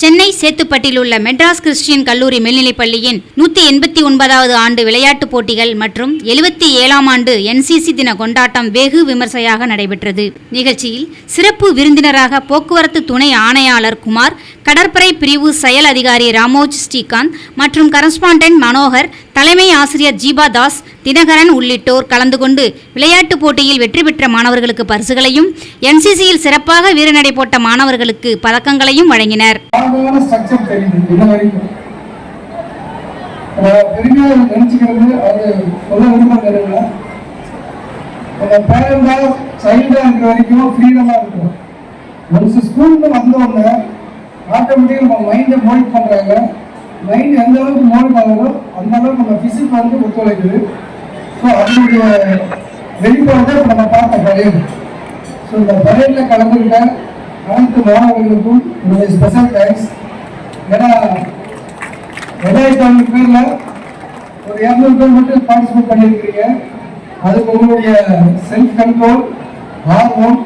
சென்னை சேத்துப்பட்டில் உள்ள மெட்ராஸ் கிறிஸ்டியன் கல்லூரி மேல்நிலைப்பள்ளியின் நூத்தி எண்பத்தி ஒன்பதாவது ஆண்டு விளையாட்டுப் போட்டிகள் மற்றும் எழுபத்தி ஏழாம் ஆண்டு என்சிசி தின கொண்டாட்டம் வெகு விமர்சையாக நடைபெற்றது. நிகழ்ச்சியில் சிறப்பு விருந்தினராக போக்குவரத்து துணை ஆணையாளர் குமார் கடற்படை பிரிவு செயல் அதிகாரி ராமோஜ் ஸ்ரீகாந்த் மற்றும் கரஸ்பாண்டன்ட் மனோகர் தலைமை ஆசிரியர் ஜீபா தாஸ் தினகரன் உள்ளிட்டோர் கலந்து கொண்டு விளையாட்டுப் போட்டியில் வெற்றி பெற்ற மாணவர்களுக்கு பரிசுகளையும் என்சிசியில் சிறப்பாக வீரநடை போட்ட மாணவர்களுக்கு பதக்கங்களையும் வழங்கினர். ஆழமான ஸ்ட்ரக்சர் தெரியுது. இன்ன வரைக்கும் பெருமையாக நினைச்சுக்கிறது அது சொல்ல விரும்புறது நம்ம பேரண்டா சைல்டா இருக்கிற வரைக்கும் ஃப்ரீடமா இருக்கும் ஒன்ஸ் ஸ்கூலுக்கு வந்த உடனே ஆட்டோமேட்டிக்காக நம்ம மைண்டை மோல்ட் பண்றாங்க. மைண்ட் எந்த அளவுக்கு மோல்ட் ஆகுதோ அந்த அளவுக்கு நம்ம பிசிக் வந்து ஒத்துழைக்குது. ஸோ அதனுடைய வெளிப்பாடு தான் நம்ம பார்த்த பழையது. ஸோ இந்த பழையில கலந்துக்கிட்ட அனைத்து மாணவர்களுக்கும் என்னுடைய ஸ்பெஷல் தேங்க்ஸ் ஏன்னா ரெண்டாயிரத்தி பேரில் ஒரு இரநூறு பேர் மட்டும் பார்ட்டிசிபேட் பண்ணியிருக்கிறீங்க அதுக்கு உங்களுடைய செல்ஃப் கண்ட்ரோல் ஆர்வம்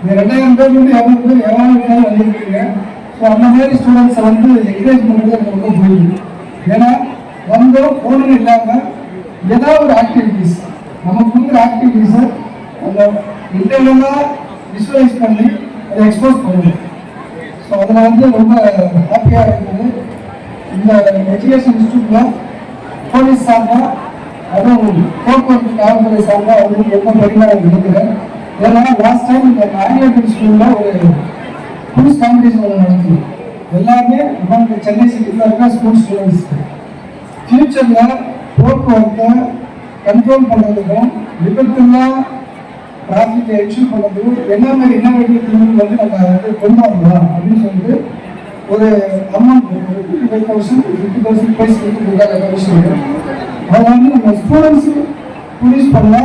இந்த ரெண்டாயிரம் பேர் வந்து இரநூறு பேர் எவ்வளோ வேணாலும் வந்திருக்கீங்க ஸோ அந்த மாதிரி ஸ்டூடெண்ட்ஸை வந்து என்கரேஜ் பண்ணுறது எனக்கு ரொம்ப புரியுது. ஏன்னா வந்தோம் போனது இல்லாமல் ஏதாவது ஒரு ஆக்டிவிட்டீஸ் நமக்கு இருக்கிற ஆக்டிவிட்டிஸை அந்த இன்டர்னலாக விஷுவலைஸ் பண்ணி அதை எக்ஸ்போஸ் பண்ணுது ஸோ அதில் வந்து ரொம்ப ஹாப்பியாக இருக்குது. இந்த எஜுகேஷன் இன்ஸ்டியூட்டில் போலீஸ் சார்பாக அதுவும் போக்குவரத்து காவல்துறை சார்பாக அவங்களுக்கு ரொம்ப பெருமையாக இருக்கிறேன் ஏன்னா லாஸ்ட் டைம் இந்த மேரியட் ஸ்கூலில் ஒரு குவிஸ் காம்படிஷன் ஒன்று நடந்தது எல்லாமே நம்ம சென்னை சிட்டியில் இருக்க ஸ்கூல் ஸ்டூடெண்ட்ஸ் ஃபியூச்சரில் போக்குவரத்தை கண்ட்ரோல் பண்ணுறதுக்கும் விபத்துலாம் டிராஃபிக்கை என்ஷூர் பண்ணுறதுக்கும் என்ன மாதிரி இன்னோவேட்டிவ் திங்கிங் வந்து நம்ம வந்து கொண்டு அப்படின்னு சொல்லிட்டு ஒரு amount fifty five thousand fifty thousand price கொடுத்து கொடுத்தாங்க கமிஷனுக்கு அதை வந்து நம்ம ஸ்டூடெண்ட்ஸு ப்ரொடியூஸ் பண்ண